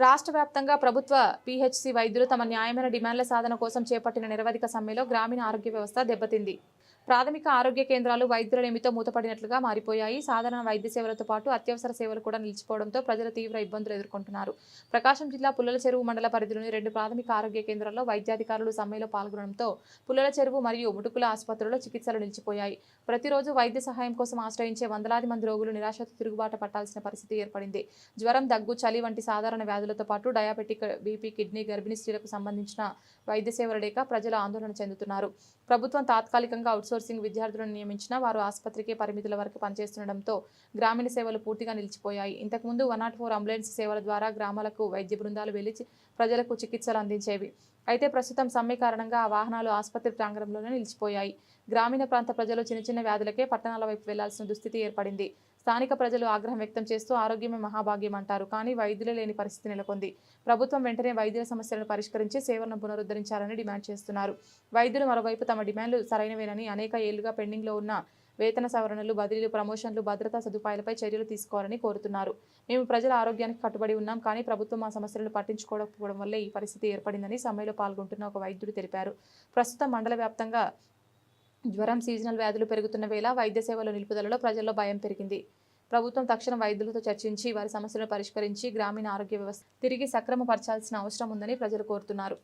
రాష్ట్ర వ్యాప్తంగా ప్రభుత్వ పీహెచ్సీ వైద్యులు తమ న్యాయమైన డిమాండ్ల సాధన కోసం చేపట్టిన నిరవధిక సమ్మెలో గ్రామీణ ఆరోగ్య వ్యవస్థ దెబ్బతింది. ప్రాథమిక ఆరోగ్య కేంద్రాలు వైద్యుల నిమితో మూతపడినట్లుగా మారిపోయాయి. సాధారణ వైద్య సేవలతో పాటు అత్యవసర సేవలు కూడా నిలిచిపోవడంతో ప్రజలు తీవ్ర ఇబ్బందులు ఎదుర్కొంటున్నారు. ప్రకాశం జిల్లా పుల్లల చెరువు మండల పరిధిలోని రెండు ప్రాథమిక ఆరోగ్య కేంద్రాల్లో వైద్యాధికారులు సమ్మెలో పాల్గొనడంతో పుల్లల చెరువు మరియు ముటుకుల ఆసుపత్రుల్లో చికిత్సలు నిలిచిపోయాయి. ప్రతిరోజు వైద్య సహాయం కోసం ఆశ్రయించే వందలాది మంది రోగులు నిరాశతో తిరుగుబాటు పట్టాల్సిన పరిస్థితి ఏర్పడింది. జ్వరం దగ్గు చలి వంటి సాధారణ వ్యాధులతో పాటు డయాబెటిక్ బీపీ కిడ్నీ గర్భిణీ స్త్రీలకు సంబంధించిన వైద్య సేవలు లేక ప్రజలు ఆందోళన చెందుతున్నారు. ప్రభుత్వం తాత్కాలికంగా అవుట్సోర్సింగ్ విద్యార్థులను నియమించిన వారు ఆసుపత్రికే పరిమితుల వరకు పనిచేస్తుండటంతో గ్రామీణ సేవలు పూర్తిగా నిలిచిపోయాయి. ఇంతకుముందు వన్ నాట్ ఫోర్ అంబులెన్స్ సేవల ద్వారా గ్రామాలకు వైద్య బృందాలు వెళ్ళి ప్రజలకు చికిత్సలు అందించేవి. అయితే ప్రస్తుతం సమ్మె కారణంగా ఆ వాహనాలు ఆసుపత్రి ప్రాంగణంలోనే నిలిచిపోయాయి. గ్రామీణ ప్రాంత ప్రజలు చిన్న చిన్న వ్యాధులకే పట్టణాల వైపు వెళ్ళాల్సిన దుస్థితి ఏర్పడింది. స్థానిక ప్రజలు ఆగ్రహం వ్యక్తం చేస్తూ ఆరోగ్యమే మహాభాగ్యం అంటారు. కానీ వైద్యులు లేని పరిస్థితి నెలకొంది. ప్రభుత్వం వెంటనే వైద్యుల సమస్యలను పరిష్కరించి సేవలను పునరుద్ధరించాలని డిమాండ్ చేస్తున్నారు. వైద్యులు మరోవైపు తమ డిమాండ్లు సరైనవేనని అనేక ఏళ్ళుగా పెండింగ్లో ఉన్న వేతన సవరణలు బదిలీలు ప్రమోషన్లు భద్రతా సదుపాయాలపై చర్యలు తీసుకోవాలని కోరుతున్నారు. మేము ప్రజల ఆరోగ్యానికి కట్టుబడి ఉన్నాం. కానీ ప్రభుత్వం మా సమస్యలను పట్టించుకోకపోవడం వల్లే ఈ పరిస్థితి ఏర్పడిందని సమ్మెలో పాల్గొంటున్న ఒక వైద్యుడు తెలిపారు. ప్రస్తుతం మండల వ్యాప్తంగా జ్వరం సీజనల్ వ్యాధులు పెరుగుతున్న వేళ వైద్య సేవల నిలుపుదలలో ప్రజల్లో భయం పెరిగింది. ప్రభుత్వం తక్షణ వైద్యులతో చర్చించి వారి సమస్యలను పరిష్కరించి గ్రామీణ ఆరోగ్య వ్యవస్థ తిరిగి సక్రమపరచాల్సిన అవసరం ఉందని ప్రజలు కోరుతున్నారు.